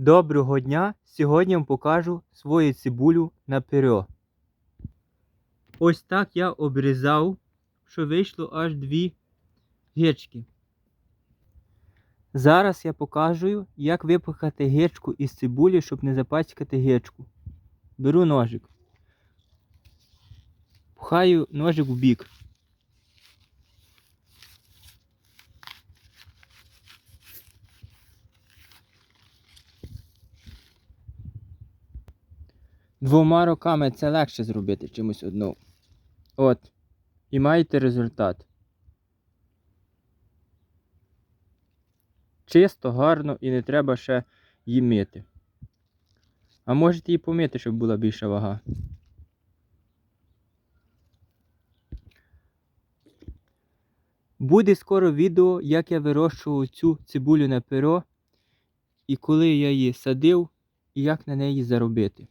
Доброго дня! Сьогодні вам покажу свою цибулю на пюре. Ось так я обрізав, що вийшло аж дві гички. Зараз я покажу, як випихати гичку із цибулі, щоб не запачкати гичку. Беру ножик. Пхаю ножик в бік. Двома руками це легше зробити чимось одну. От. І маєте результат. Чисто, гарно і не треба ще її мити. А можете її помити, щоб була більша вага. Буде скоро відео, як я вирощував цю цибулю на перо, і коли я її садив, і як на неї заробити.